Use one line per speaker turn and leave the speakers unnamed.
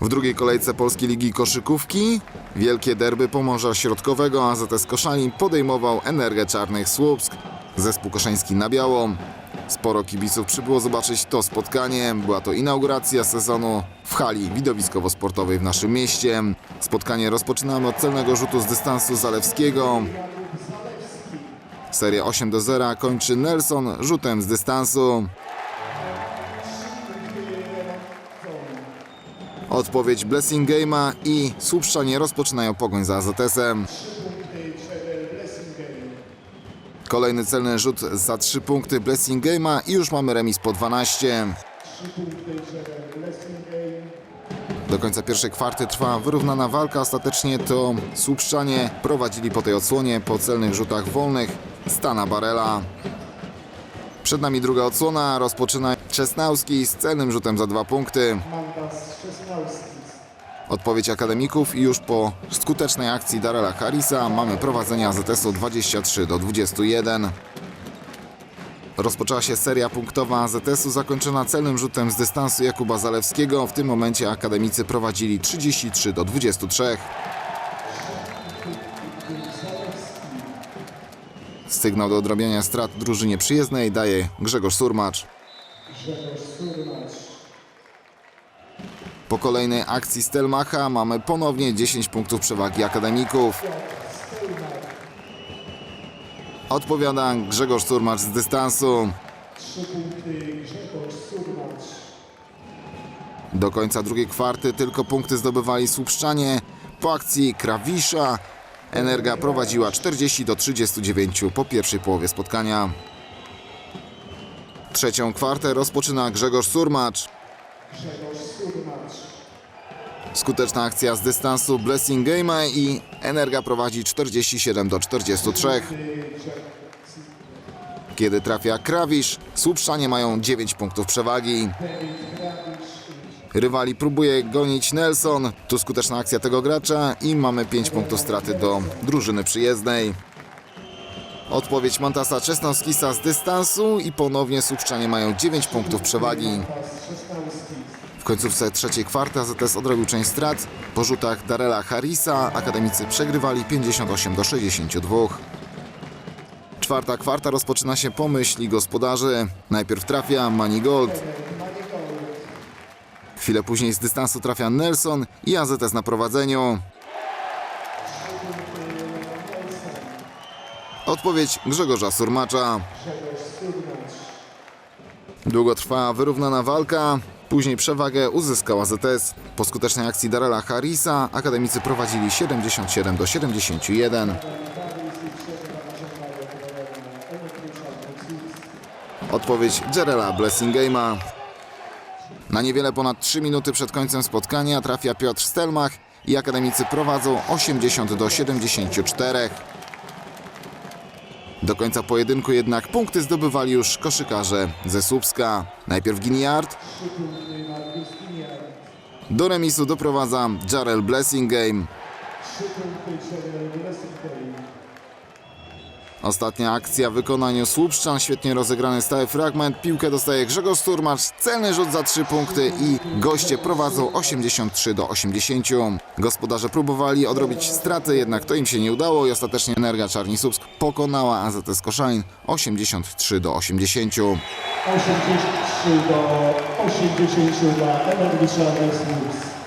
W drugiej kolejce Polskiej Ligi Koszykówki wielkie derby Pomorza Środkowego AZS Koszalin podejmował Energię Czarnych Słupsk. Zespół koszański na biało. Sporo kibiców przybyło zobaczyć to spotkanie. Była to inauguracja sezonu w hali widowiskowo-sportowej w naszym mieście. Spotkanie rozpoczynamy od celnego rzutu z dystansu Zalewskiego. Seria 8 do 0 kończy Nelson rzutem z dystansu. Odpowiedź Blessing Game'a i Słupszczanie rozpoczynają pogoń za AZS-em. Kolejny celny rzut za 3 punkty Blessing Game'a i już mamy remis po 12. Do końca pierwszej kwarty trwa wyrównana walka. Ostatecznie to Słupszczanie prowadzili po tej odsłonie po celnych rzutach wolnych Stana Barela. Przed nami druga odsłona. Rozpoczyna Czesnauski z celnym rzutem za dwa punkty. Odpowiedź akademików i już po skutecznej akcji Darela Harrisa mamy prowadzenie AZS-u 23 do 21. Rozpoczęła się seria punktowa AZS-u zakończona celnym rzutem z dystansu Jakuba Zalewskiego. W tym momencie akademicy prowadzili 33 do 23. Sygnał do odrobienia strat drużynie przyjezdnej daje Grzegorz Surmacz. Po kolejnej akcji Stelmacha mamy ponownie 10 punktów przewagi akademików. Odpowiada Grzegorz Surmacz z dystansu. Do końca drugiej kwarty tylko punkty zdobywali Słupszczanie. Po akcji Krawisza Energa prowadziła 40 do 39 po pierwszej połowie spotkania. Trzecią kwartę rozpoczyna Grzegorz Surmacz. Skuteczna akcja z dystansu Blessing Game'a i Energa prowadzi 47 do 43. Kiedy trafia Krawisz, Słupszczanie mają 9 punktów przewagi. Rywali próbuje gonić Nelson. Tu skuteczna akcja tego gracza i mamy 5 punktów straty do drużyny przyjezdnej. Odpowiedź Montasa Czesnowskisa z dystansu i ponownie Słupszczanie mają 9 punktów przewagi. W końcówce trzeciej kwarty AZS odrobił część strat. Po rzutach Darela Harrisa akademicy przegrywali 58 do 62. Czwarta kwarta rozpoczyna się po myśli gospodarzy. Najpierw trafia Manigold. Chwilę później z dystansu trafia Nelson i AZS na prowadzeniu. Odpowiedź Grzegorza Surmacza. Długo trwa wyrównana walka. Później przewagę uzyskał AZS. Po skutecznej akcji Darela Harrisa akademicy prowadzili 77 do 71. Odpowiedź Jerela Blessing Game'a. Na niewiele ponad 3 minuty przed końcem spotkania trafia Piotr Stelmach i akademicy prowadzą 80 do 74. Do końca pojedynku jednak punkty zdobywali już koszykarze ze Słupska. Najpierw Giniard. Do remisu doprowadza Jarel Blessing Game. Ostatnia akcja w wykonaniu Słupszczan, świetnie rozegrany stały fragment. Piłkę dostaje Grzegorz Sturmacz, celny rzut za 3 punkty i goście prowadzą 83 do 80. Gospodarze próbowali odrobić straty, jednak to im się nie udało i ostatecznie Energia Czarni Słupsk pokonała AZS Koszalin 83 do 80.
83 do 80 dla Energii Czarnych Słupsk.